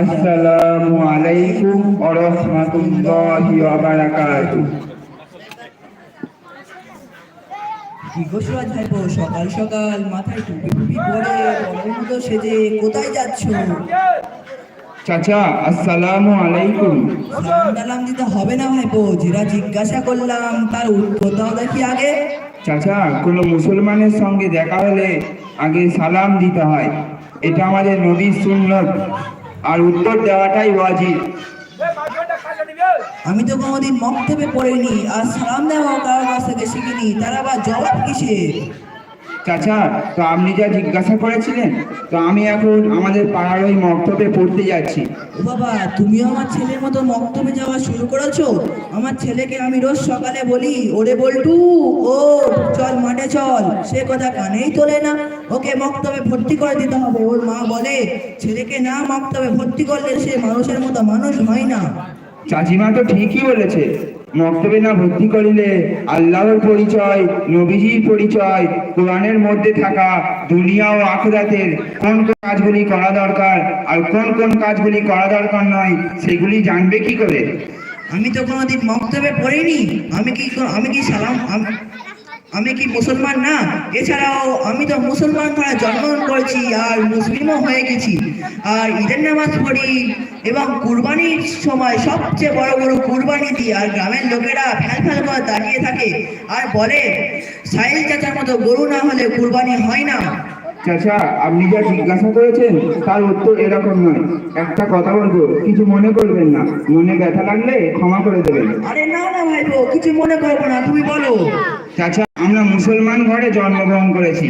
আসসালামু আলাইকুম ওয়া রাহমাতুল্লাহি বারাকাতুহু। সকাল সকাল মাথায় টুপি টুপি পরে সেজে কোথায় যাচ্ছ? চাচা আসসালামু আলাইকুম। সালাম দিতে হবে না ভাইপো যেটা জিজ্ঞাসা করলাম তার উত্তর দাও দেখি আগে। চাচা, কোনো মুসলমানের সঙ্গে দেখা হলে আগে সালাম দিতে হয়। এটা আমাদের নদীর সুন্নত। আর উত্তর দেওয়াটাই ওয়াজিব। আমি তো কোনোদিন মক্তবে পড়িনি। আর সালাম দেওয়া কারোর কাছ থেকে শিখিনি। তারা আবার জবাব কিসের? চাচা তো আপনি যা জিজ্ঞাসা করেছিলেন তো আমি এখন আমাদের পাড়ার ওই মক্তবে পড়তে যাচ্ছি। ও বাবা তুমিও আমার ছেলের মতো মক্তবে যাওয়া শুরু করেছ? আমার ছেলেকে আমি রোজ সকালে বলি ওরে বল্টু ও চল মাঠে চল। সে কথা কানেই তোলে না। ওকে মক্তবে ভর্তি করে দিতে হবে। ওর মা বলে ছেলেকে না মক্তবে ভর্তি করলে সে মানুষের মতো মানুষ হয় না। চাচিমা তো ঠিকই বলেছে। মক্তবে না ভর্তি করিলে আল্লাহর পরিচয়, নবীজির পরিচয়, কোরআনের মধ্যে থাকা দুনিয়া ও আখরাতের কোন কোন কাজগুলি করা দরকার আর কোন কোন কাজগুলি করা দরকার নয়, সেগুলি জানবে কি করে? আমি তো কোনোদিন মক্তবে পড়িনি। আমি কি আমি কি সালাম আম- কি মুসলমান না? এছাড়াও আমি তো মুসলমান করা জন্মগ্রহণ করেছি আর মুসলিমও হয়ে গেছি। আর ঈদের নামাজ পড়ি এবং কুরবানির সময় সবচেয়ে বড় বড় কুরবানি দিই। আর গ্রামের লোকেরা ফ্যাল ফ্যাল করে দাঁড়িয়ে থাকে আর বলে সাইল চাচার মতো গরু না হলে কুরবানি হয় না। চাচা আপনি যা জিজ্ঞাসা করেছেন তার উত্তর এরকম নয়। একটা কথা বলব কিছু মনে করবেন না। মনে ব্যথা লাগলে ক্ষমা করে দেবেন। আরে না না ভাই কিছু মনে করব না তুমি বলো। চাচা আমরা মুসলমান ঘরে জন্মগ্রহণ করেছি।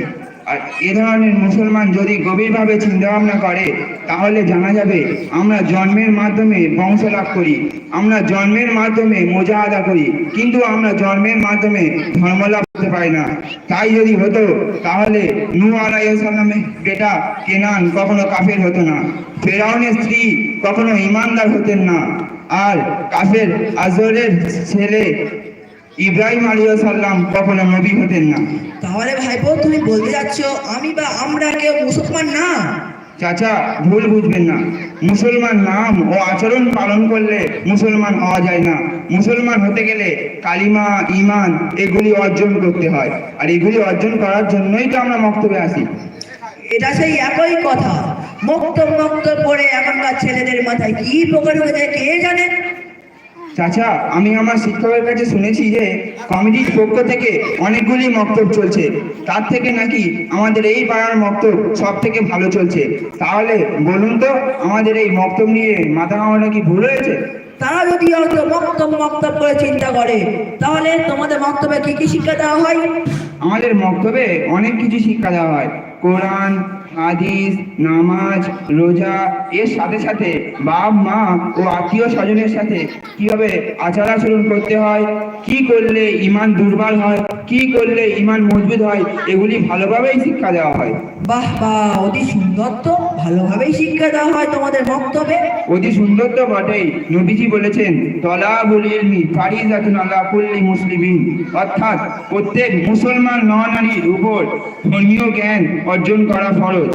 আর এ ধরনের মুসলমান যদি গভীরভাবে চিন্তা ভাবনা করে, তাহলে জানা যাবে আমরা জন্মের মাধ্যমে বংশ লাভ করি, আমরা জন্মের মাধ্যমে মোজা আদা করি, কিন্তু আমরা জন্মের মাধ্যমে ধর্ম লাভ করতে পারি না। তাই যদি হতো, তাহলে নু আলাইসাল্লামের বেটা কেনান কখনো কাফের হতো না, ফেরাউনের স্ত্রী কখনো ইমানদার হতেন না, আর কাফের আজরের ছেলে ইব্রাহিম আলিয়া সাল্লাম কখনো নবী হতেন না। তাহলে ভাইপো তুমি বলতে যাচ্ছ আমি বা আমরা কেউ মুসলমান না? চাচা ভুল বুঝবেন না। মুসলমান নাম ও আচরণ পালন করলে মুসলমান হওয়া যায় না। মুসলমান হতে গেলে কালিমা ইমান এগুলি অর্জন করতে হয়। আর এগুলি অর্জন করার জন্যই তো আমরা মক্তবে আসি। এটা সেই একই কথা। মুক্ত মুক্ত পড়ে এখনকার ছেলেদের মাথায় কি প্রকার হয়ে যায় কে জানে? চাচা আমি আমার শিক্ষকের কাছে শুনেছি যে কমিটির পক্ষ থেকে অনেকগুলি মক্তব চলছে। তার থেকে নাকি আমাদের এই পাড়ার মক্তব সব থেকে ভালো চলছে। তাহলে বলুন তো আমাদের এই মক্তব নিয়ে মাথা ঘামানো কি ভুল হয়েছে? তারা যদি হয়তো মক্তব মক্তব করে চিন্তা করে তাহলে তোমাদের মক্তবে কি কি শিক্ষা দেওয়া হয়? আমাদের মক্তবে অনেক কিছু শিক্ষা দেওয়া হয়। কোরআন হাদিস নামাজ রোজা এর সাথে সাথে বাপ মা ও আত্মীয় স্বজনের সাথে কীভাবে আচার আচরণ করতে হয় কি করলে ইমান দুর্বল হয় কি করলে ইমান মজবুত হয় এগুলি ভালোভাবেই শিক্ষা দেওয়া হয়। বাহ বাহ অতি সুন্দর তো। ভালোভাবেই শিক্ষা দেওয়া হয় তোমাদের বক্তব্যে। অতি সুন্দর তো বটেই। নবীজি বলেছেন তলাবুল ইলমি ফারিজাতুন আলা কুল্লি মুসলিমিন। অর্থাৎ প্রত্যেক মুসলমান নরনারীর উপর ধর্মীয় জ্ঞান অর্জন করা ফরজ।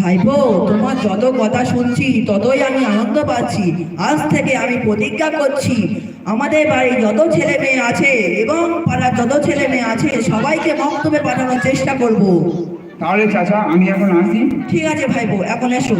ভাইপো তোমার যত কথা শুনছি ততই আমি আনন্দ পাচ্ছি। আজ থেকে আমি প্রতিজ্ঞা করছি আমাদের বাড়ি যত ছেলে মেয়ে আছে এবং পাড়ার যত ছেলে মেয়ে আছে সবাইকে মক্তবে পাঠানোর চেষ্টা করব। তাহলে চাচা আমি এখন আসি। ঠিক আছে ভাইপো এখন এসো।